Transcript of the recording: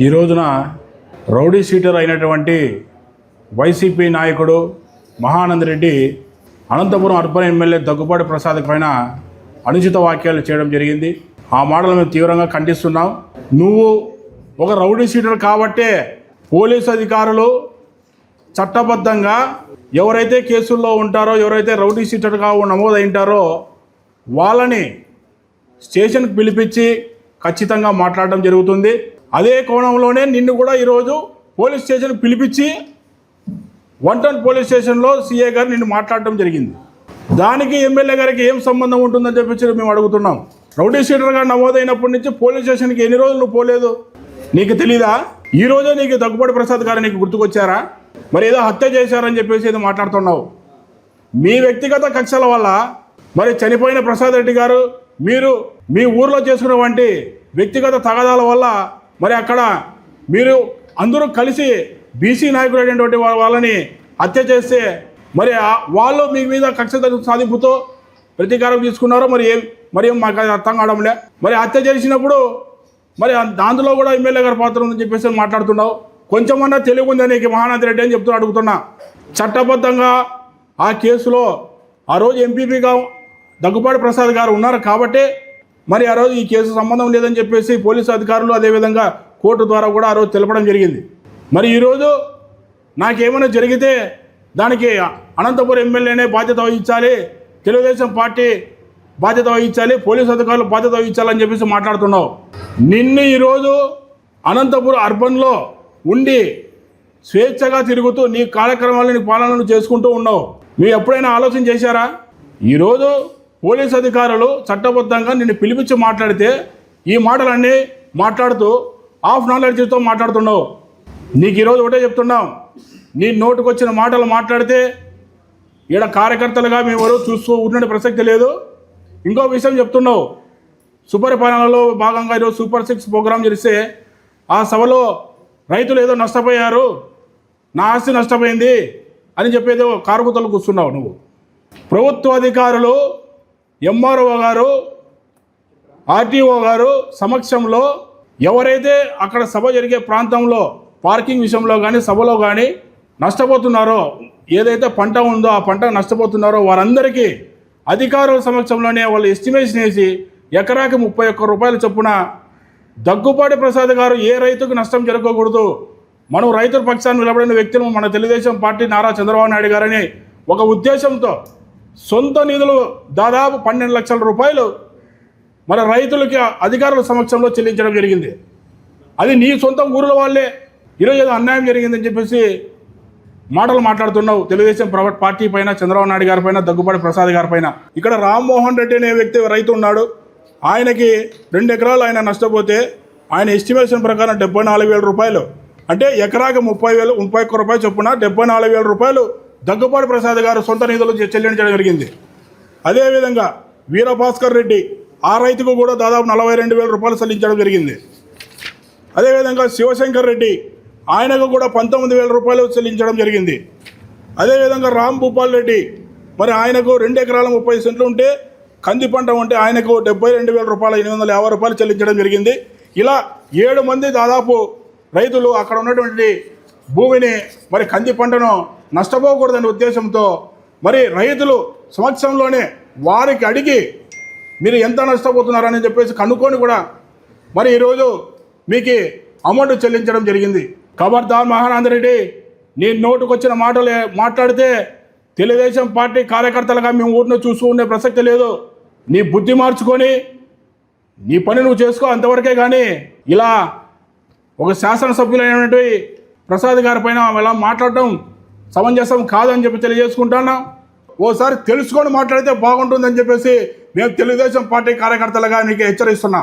ఈ రోజున rowdy seater అయినటువంటి వైసీపీ నాయకుడు మహానందరెడ్డి అనంతపురం అర్బన్ ఎమ్మెల్యే దగ్గుబాటి ప్రసాద్ పైన అనుచిత వ్యాఖ్యలు చేయడం జరిగింది. ఆ మాటలు మేము తీవ్రంగా ఖండిస్తున్నాం. నువ్వు ఒక రౌడీ సీటర్ కాబట్టే పోలీసు అధికారులు చట్టబద్ధంగా ఎవరైతే కేసుల్లో ఉంటారో ఎవరైతే రౌడీ సీటర్గా నమోదైంటారో వాళ్ళని స్టేషన్కి పిలిపించి ఖచ్చితంగా మాట్లాడడం జరుగుతుంది. అదే కోణంలోనే నిన్ను కూడా ఈరోజు పోలీస్ స్టేషన్ పిలిపించి వన్ టౌన్ పోలీస్ స్టేషన్లో సీఏ గారు నిన్ను మాట్లాడటం జరిగింది. దానికి ఎమ్మెల్యే గారికి ఏం సంబంధం ఉంటుందని చెప్పి మేము అడుగుతున్నాం. రౌడీ షీటర్గా నమోదైనప్పటి నుంచి పోలీస్ స్టేషన్కి ఎన్ని రోజులు నువ్వు పోలేదు? నీకు తెలీదా? ఈ రోజే నీకు దగ్గుబాటి ప్రసాద్ గారు నీకు గుర్తుకొచ్చారా? మరి ఏదో హత్య చేశారని చెప్పేసి ఏదో మాట్లాడుతున్నావు. మీ వ్యక్తిగత కక్షల వల్ల మరి చనిపోయిన ప్రసాద్ రెడ్డి గారు మీరు మీ ఊర్లో చేసుకున్నటువంటి వ్యక్తిగత తగాదాల వల్ల మరి అక్కడ మీరు అందరూ కలిసి బీసీ నాయకులు అయినటువంటి వాళ్ళని హత్య చేస్తే మరి ఆ- వాళ్ళు మీ మీద కక్ష సాధింపుతో ప్రతీకారం తీసుకున్నారో మరి ఏం మరి ఏం మాకు అది అర్థం కావడంలే మరి హత్య చేసినప్పుడు మరి దాంట్లో కూడా ఎమ్మెల్యే గారి పాత్ర ఉందని చెప్పేసి మాట్లాడుతున్నావు. కొంచెమన్నా తెలివి ఉందా నీకు? రెడ్డి అని చెప్తూ అడుగుతున్నా. చట్టబద్ధంగా ఆ కేసులో ఆ రోజు ఎంపీపీగా దగ్గుపాటి ప్రసాద్ గారు ఉన్నారు కాబట్టి మరి ఆ రోజు ఈ కేసు సంబంధం లేదని చెప్పేసి పోలీసు అధికారులు అదేవిధంగా కోర్టు ద్వారా కూడా ఆ రోజు తెలపడం జరిగింది. మరి ఈరోజు నాకేమైనా జరిగితే దానికి అనంతపురం ఎమ్మెల్యేనే బాధ్యత వహించాలి తెలుగుదేశం పార్టీ బాధ్యత వహించాలి పోలీసు అధికారులు బాధ్యత వహించాలని చెప్పేసి మాట్లాడుతున్నావు. నిన్ను ఈరోజు అనంతపురం అర్బన్లో ఉండి స్వేచ్ఛగా తిరుగుతూ నీ కార్యక్రమాలను పాలనను చేసుకుంటూ ఉన్నావు. మీరు ఎప్పుడైనా ఆలోచన చేశారా? ఈరోజు పోలీస్ అధికారులు చట్టబద్ధంగా నిన్ను పిలిపించి మాట్లాడితే ఈ మాటలన్నీ మాట్లాడుతూ ఆఫ్ నాలెడ్జ్తో మాట్లాడుతున్నావు. నీకు ఈరోజు ఒకటే చెప్తున్నాం. నీ నోటుకు వచ్చిన మాటలు మాట్లాడితే ఈడ కార్యకర్తలుగా మేము చూస్తూ ఉన్న ప్రసక్తి లేదు. ఇంకో విషయం చెప్తున్నావు. సుపరిపాలనలో భాగంగా ఈరోజు సూపర్ సిక్స్ ప్రోగ్రాం చేస్తే ఆ సభలో రైతులు ఏదో నష్టపోయారు. నా ఆస్తి నష్టపోయింది అని చెప్పేదో కారుకుతలు కూర్చున్నావు నువ్వు. ప్రభుత్వ అధికారులు ఎంఆర్ఓ గారు ఆర్టీఓ గారు సమక్షంలో ఎవరైతే అక్కడ సభ జరిగే ప్రాంతంలో పార్కింగ్ విషయంలో కానీ సభలో కానీ నష్టపోతున్నారో ఏదైతే పంట ఉందో ఆ పంట నష్టపోతున్నారో వారందరికీ అధికారుల సమక్షంలోనే వాళ్ళు ఎస్టిమేషన్ వేసి ఎకరాకి ముప్పై ఒక్క రూపాయల చొప్పున దగ్గుపాటి ప్రసాద్ గారు ఏ రైతుకు నష్టం జరగకూడదు మనం రైతుల పక్షాన్ని నిలబడిన వ్యక్తులు మన తెలుగుదేశం పార్టీ నారా చంద్రబాబు నాయుడు గారని ఒక ఉద్దేశంతో సొంత నిధులు దాదాపు పన్నెండు లక్షల రూపాయలు మన రైతులకి అధికారుల సమక్షంలో చెల్లించడం జరిగింది. అది నీ సొంత ఊరిలో వాళ్ళే. ఈరోజు ఏదో అన్యాయం జరిగిందని చెప్పేసి మాటలు మాట్లాడుతున్నావు తెలుగుదేశం ప్రైవేట్ పార్టీ పైన చంద్రబాబు నాయుడు గారి పైన దగ్గుపాటి ప్రసాద్ గారి పైన. ఇక్కడ రామ్మోహన్ రెడ్డి అనే వ్యక్తి రైతు ఉన్నాడు. ఆయనకి రెండు ఎకరాలు ఆయన నష్టపోతే ఆయన ఎస్టిమేషన్ ప్రకారం డెబ్బై నాలుగు వేల రూపాయలు. అంటే ఎకరాకి ముప్పై వేలు ముప్పై ఒక్క రూపాయలు చొప్పున డెబ్బై నాలుగు వేల రూపాయలు దగ్గుబాటి ప్రసాద్ గారు సొంత నిధులు చెల్లించడం జరిగింది. అదేవిధంగా వీరభాస్కర్ రెడ్డి ఆ రైతుకు కూడా దాదాపు నలభై రెండు వేల రూపాయలు చెల్లించడం జరిగింది. అదేవిధంగా శివశంకర్ రెడ్డి ఆయనకు కూడా పంతొమ్మిది వేల రూపాయలు చెల్లించడం జరిగింది. అదేవిధంగా రామ్ భూపాల్ రెడ్డి మరి ఆయనకు రెండు ఎకరాల ముప్పై సెంట్లు ఉంటే కంది పంట ఉంటే ఆయనకు డెబ్బై రెండు వేల రూపాయలు ఎనిమిది వందల యాభై రూపాయలు చెల్లించడం జరిగింది. ఇలా ఏడు మంది దాదాపు రైతులు అక్కడ ఉన్నటువంటి భూమిని మరి కంది పంటను నష్టపోకూడదనే ఉద్దేశంతో మరి రైతులు సంవత్సరంలోనే వారికి అడిగి మీరు ఎంత నష్టపోతున్నారని చెప్పేసి కనుక్కొని కూడా మరి ఈరోజు మీకు అమౌంట్ చెల్లించడం జరిగింది. ఖబర్దార్ మహానంద రెడ్డి నీ నోటుకొచ్చిన మాటలు మాట్లాడితే తెలుగుదేశం పార్టీ కార్యకర్తలుగా మేము ఊరిని చూస్తూ ఉండే ప్రసక్తి లేదు. నీ బుద్ధి మార్చుకొని నీ పని నువ్వు చేసుకో అంతవరకే కానీ ఇలా ఒక శాసనసభ్యులైనటువంటి ప్రసాద్ గారి పైన ఇలా మాట్లాడటం సమంజసం కాదని చెప్పి తెలియజేసుకుంటాను? ఓసారి తెలుసుకొని మాట్లాడితే బాగుంటుందని చెప్పేసి మేము తెలుగుదేశం పార్టీ కార్యకర్తలుగా నీకు హెచ్చరిస్తున్నా.